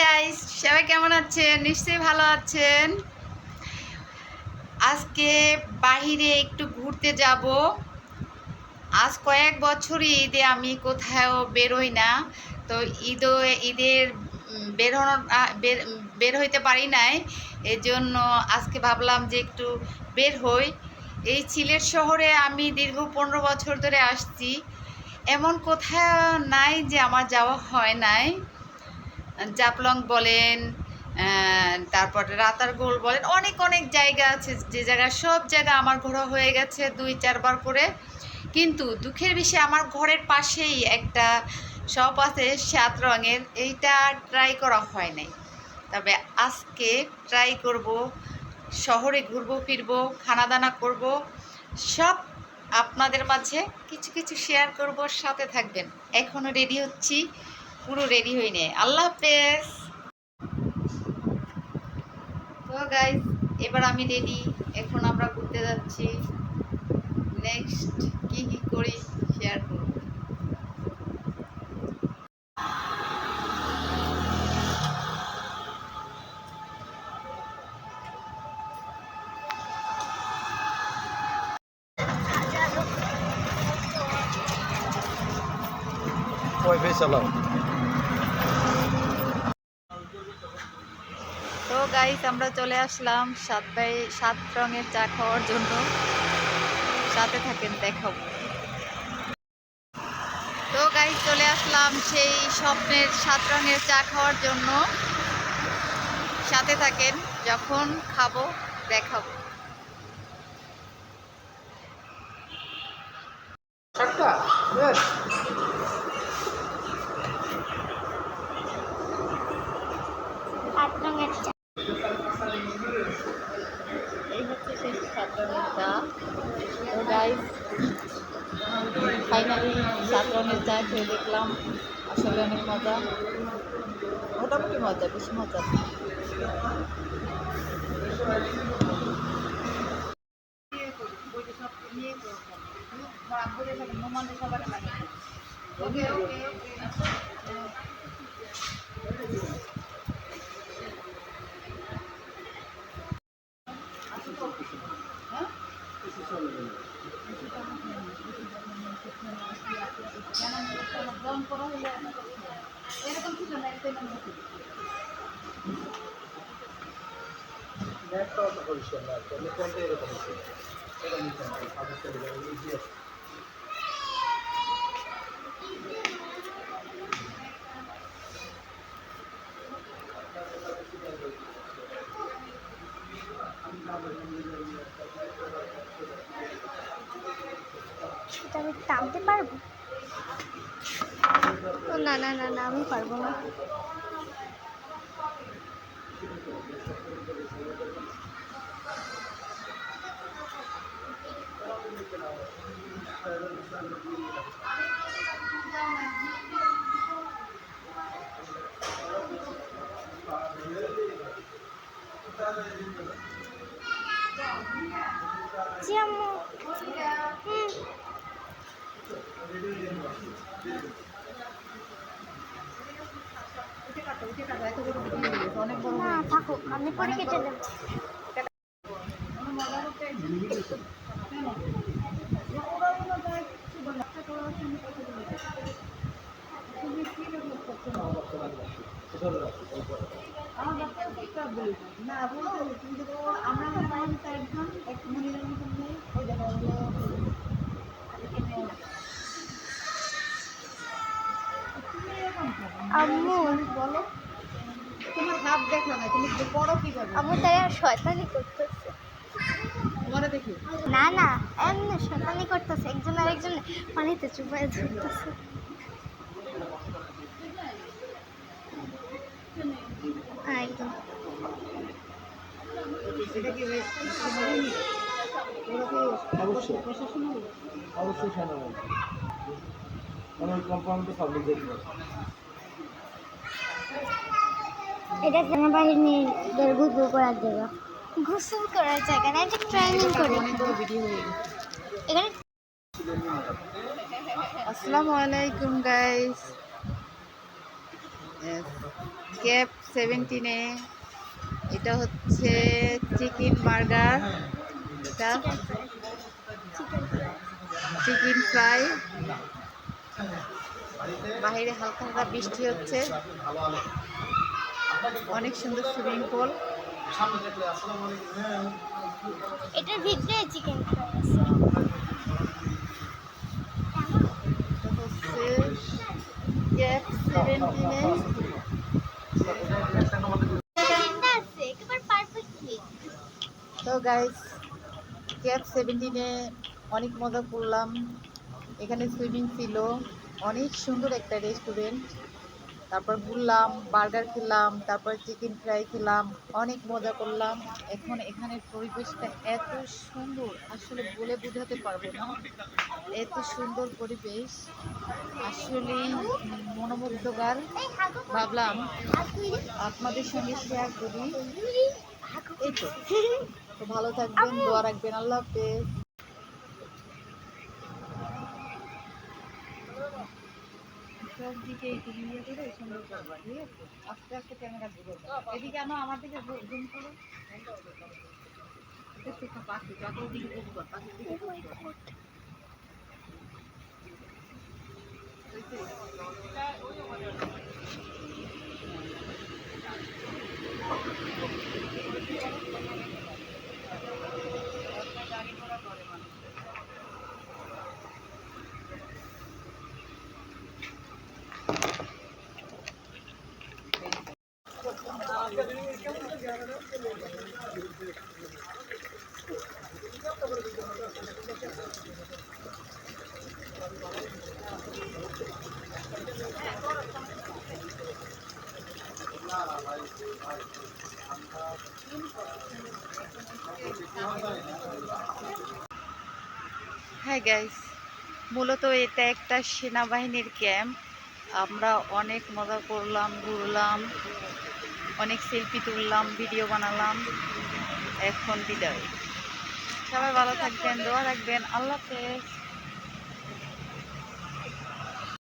Guys সবাই কেমন আছেন? নিশ্চয়ই ভালো আছেন। আজকে বাহিরে একটু ঘুরতে যাব। আজ কয়েক বছরই ঈদে আমি কোথাও বেরোই না। তো ঈদও, ঈদের বের বের হইতে পারি নাই। এজন্য আজকে ভাবলাম যে একটু বের হই। এই সিলেট শহরে আমি দীর্ঘ পনেরো বছর ধরে আসছি। এমন কোথাও নাই যে আমার যাওয়া হয় নাই। জাপলং বলেন তারপর রাতারগোল বলেন, অনেক অনেক জায়গা আছে যে জায়গা, সব জায়গা আমার ঘোরা হয়ে গেছে দুই, চারবার করে। কিন্তু দুঃখের বিষয়, আমার ঘরের পাশেই একটা শপ আছে সাত রঙের, এইটা ট্রাই করা হয় নাই। তবে আজকে ট্রাই করব, শহরে ঘুরবো, ফিরবো খানা দানা করব, সব আপনাদের মাঝে কিছু কিছু শেয়ার করব, সাথে থাকবেন। এখনও রেডি হচ্ছি। পুরো রেডি হই নে আল্লাহ হাফেজ। তো গাইজ এবার আমি রেডি এখন আমরা ঘুরতে যাচ্ছি। নেক্সট কি কি করি শেয়ার করব। ওয়াইফাই চালাও তো গাইস আমরা চলে আসলাম সাত বাই সাত রঙের চা খাওয়ার জন্য। সাথে থাকেন, দেখাবো। তো গাইস চলে আসলাম সেই স্বপ্নের সাত রঙের চা খাওয়ার জন্য। সাথে থাকেন, যখন খাব, দেখাবো বেশ সাত রঙের চা এই হচ্ছে সেই সাত রঙের চা তো গাইস ফাইনালি সাত রঙের চা খেয়ে দেখলাম। আসলে অনেক মজা। মোটামুটি মজা, বেশি মজা না। নেটটাও তো পরিষ্কার না এরকম এটা নিতে হবে আগে চলে যাবে ইজি আছে এটা আমি টানতে পারব ও না না না না আমি পারব না জি আম্মু হুম না থাকুক আমি পরে কেটে দেবো আম্মু। বলো। তোমার হাত দেখা নাই তুমি বড় কীভাবে আম্মু তাই আর শয়তানি করতেছে। তোমারে দেখি। না না এমনি শয়তানি করতেছে। একজন আরেকজন পানিতে চুপায় ধরতেছে। একদম এটা কি অবশ্যই। অবশ্যই শোনা হবে কারণ কম্পাউন্ডে পাবলিক দেখবে এটা সেনাবাহিনীদের গোসল করার জায়গা গোসল করার জায়গা না এটা ট্রেনিং করে। এখানে আসসালামু আলাইকুম গাইস ক্যাপ সেভেন্টিনে এটা হচ্ছে চিকেন বার্গার। এটা চিকেন ফ্রাই। বাইরে হালকা হালকা বৃষ্টি হচ্ছে। অনেক সুন্দর সুইমিং পুল। এটার ভিতরে চিকেন ক্যাপ তো গাইস ক্যাব সেভেন্টিনে অনেক মজা করলাম। এখানে সুইমিং ছিল। অনেক সুন্দর একটা রেস্টুরেন্ট তারপর ঘুরলাম, বার্গার খেলাম, তারপর চিকেন ফ্রাই খেলাম, অনেক মজা করলাম। এখন এখানের পরিবেশটা এত সুন্দর, আসলে বলে বোঝাতে পারব না। এত সুন্দর পরিবেশ, আসলে মনোমুগ্ধকর। ভাবলাম আপনাদের সঙ্গে শেয়ার করি। এই তো ভালো থাকবেন, দোয়া রাখবেন, আল্লাহ হাফেজ। সব এই তুমি ইয়ে করে এই সুন্দর করবা ঠিক আছে আস্তে আস্তে ক্যামেরা ঘুরে এদিকে আনো আমার দিকে জুম করো। পাশে যত দিকে ঘুরবা দিকে ঘুরবো। হ্যাঁ গাইস মূলত এটা একটা সেনাবাহিনীর ক্যাম্প আমরা অনেক মজা করলাম ঘুরলাম। অনেক সেলফি তুললাম ভিডিও বানালাম। এখন বিদায়। সবাই ভালো থাকবেন দোয়া রাখবেন। আল্লাহ হাফেজ।